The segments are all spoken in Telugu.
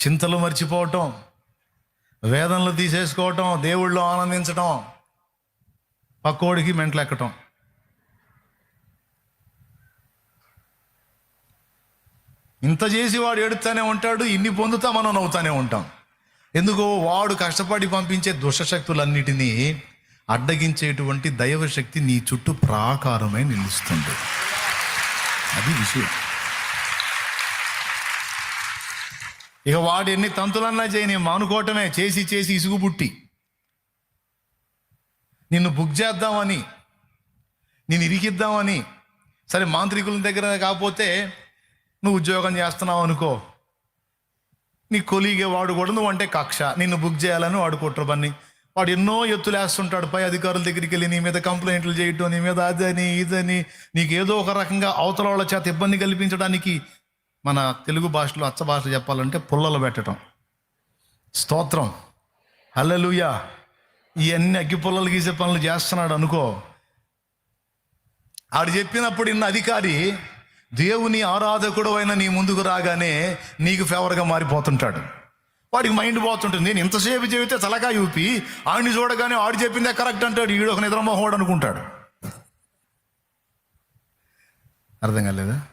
చింతలు మర్చిపోవటం వేదనలు తీసేసుకోవటం దేవుళ్ళు ఆనందించటం పక్కోడికి మెంటలెక్కటం. ఇంత చేసి వాడు ఏడుతానే ఉంటాడు ఇన్ని పొందుతా మనం నవ్వుతానే ఉంటాం. ఎందుకో వాడు కష్టపడి పంపించే దుష్టశక్తులన్నిటినీ అడ్డగించేటువంటి దైవ శక్తి నీ చుట్టూ ప్రాకారమై నిలుస్తుంది. అది విషయం. ఇక వాడు ఎన్ని తంతులన్నా చేయని మానుకోవటమే. చేసి చేసి ఇసుగు పుట్టి. నిన్ను బుక్ చేద్దామని నేను ఇరికిద్దామని సరే మాంత్రికుల దగ్గర కాకపోతే నువ్వు ఉద్యోగం చేస్తున్నావు అనుకో. నీ కొలిగే వాడు కూడా నువ్వు అంటే కక్ష. నిన్ను బుక్ చేయాలని వాడు కుట్రబన్ని వాడు ఎన్నో ఎత్తులేస్తుంటాడు పై అధికారుల దగ్గరికి వెళ్ళి నీ మీద కంప్లైంట్లు చేయటం నీ మీద అదని ఇదని నీకు ఏదో ఒక రకంగా అవతల వాళ్ళ చేత ఇబ్బంది కల్పించడానికి మన తెలుగు భాషలో అచ్చ భాష చెప్పాలంటే పుల్లలు పెట్టడం. స్తోత్రం. హల్లెలూయా. ఇవన్నీ అగ్గి పుల్లలు గీసే పనులు చేస్తున్నాడు అనుకో. ఆడు చెప్పినప్పుడు ఇన్న అధికారి దేవుని ఆరాధకుడు అయిన నీ ముందుకు రాగానే నీకు ఫేవర్గా మారిపోతుంటాడు. వాడికి మైండ్ పోతుంటుంది. నేను ఇంతసేపు చెబితే తలకా ఊపి ఆడిని చూడగానే ఆడు చెప్పిందే కరెక్ట్ అంటాడు. ఈడు ఒక నిద్రమోహోడు అనుకుంటాడు. అర్థం కాలేదా?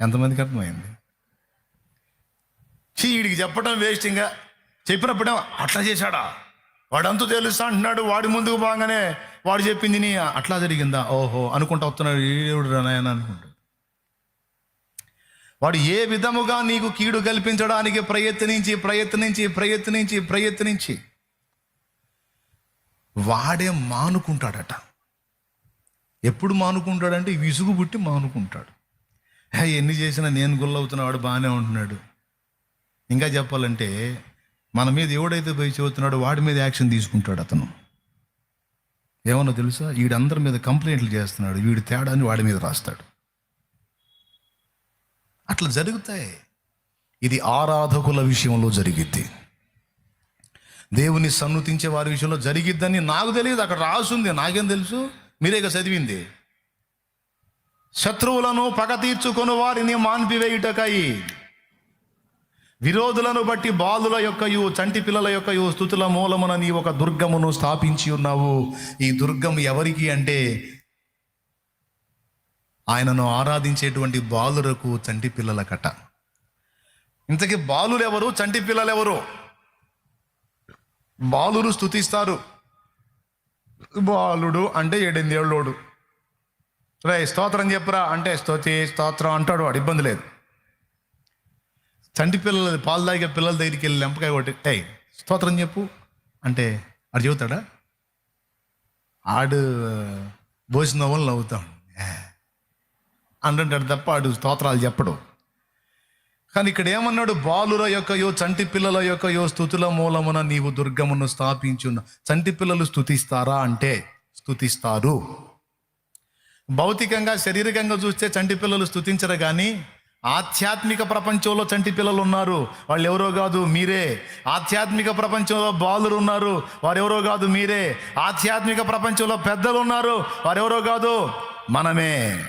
ఎంతమందికి అర్థమైంది? వీడికి చెప్పడం వేస్ట్ ఇంకా. చెప్పినప్పుడే అట్లా చేశాడా? వాడంతా తెలుస్తా అంటున్నాడు వాడి ముందుకు బాగానే వాడు చెప్పింది నీ అట్లా జరిగిందా? ఓహో అనుకుంటా వస్తున్నాడు ఏడు రానాయని అనుకుంటాడు వాడు ఏ విధముగా నీకు కీడు కల్పించడానికి ప్రయత్నించి ప్రయత్నించి ప్రయత్నించి ప్రయత్నించి వాడే మానుకుంటాడట. ఎప్పుడు మానుకుంటాడంటే విసుగు పుట్టి మానుకుంటాడు. హే ఎన్ని చేసినా నేను గుల్లవుతున్నా వాడు బాగానే ఉంటున్నాడు. ఇంకా చెప్పాలంటే మన మీద ఎవడైతే పోయి చదువుతున్నాడో వాడి మీద యాక్షన్ తీసుకుంటాడు అతను. ఏమన్నా తెలుసా? వీడందరి మీద కంప్లైంట్లు చేస్తున్నాడు. వీడి తేడాన్ని వాడి మీద రాస్తాడు. అట్లా జరుగుతాయి. ఇది ఆరాధకుల విషయంలో జరిగిద్ది. దేవుని సన్నుతించే వారి విషయంలో జరిగిద్దని నాకు తెలియదు. అక్కడ రాసుంది. నాకేం తెలుసు? మీరేగా చదివింది? శత్రువులను పగ తీర్చుకొని వారిని మాన్పివేయుటకై. విరోధులను బట్టి బాలుల యొక్కయు చంటి పిల్లల యొక్కయు స్థుతుల మూలమున నీ ఒక దుర్గమును స్థాపించి ఉన్నావు. ఈ దుర్గం ఎవరికి అంటే ఆయనను ఆరాధించేటువంటి బాలులకు చంటి పిల్లల కట. ఇంతకీ బాలులు ఎవరు చంటి పిల్లలు ఎవరు బాలురు స్థుతిస్తారు బాలుడు అంటే ఏడెనిమిదేళ్ళోడు రే స్తోత్రం చెప్పురా అంటే స్తోతి స్తోత్రం అంటాడు వాడు ఇబ్బంది లేదు. చంటి పిల్లలు పాలు తాగే పిల్లల దగ్గరికి వెళ్ళి లెంపకాయ కొట్టి టై స్తోత్రం చెప్పు అంటే ఆడు చెబుతాడా? ఆడు భోజనం వాళ్ళు నవ్వుతాడు అంటుంటాడు తప్ప ఆడు స్తోత్రాలు చెప్పడు. కానీ ఇక్కడ ఏమన్నాడు? బాలుల యొక్కయో చంటి పిల్లల యొక్కయో స్థుతుల మూలమున నీవు దుర్గమును స్థాపించున్న. చంటి పిల్లలు స్థుతిస్తారా అంటే స్థుతిస్తారు. భౌతికంగా శారీరకంగా చూస్తే చంటి పిల్లలు స్థుతించరు కానీ ఆధ్యాత్మిక ప్రపంచంలో చంటి పిల్లలు ఉన్నారు. వాళ్ళు ఎవరో కాదు మీరే. ఆధ్యాత్మిక ప్రపంచంలో బాలురు ఉన్నారు. వారు ఎవరో కాదు మీరే. ఆధ్యాత్మిక ప్రపంచంలో పెద్దలు ఉన్నారు. వారు ఎవరో కాదు మనమే.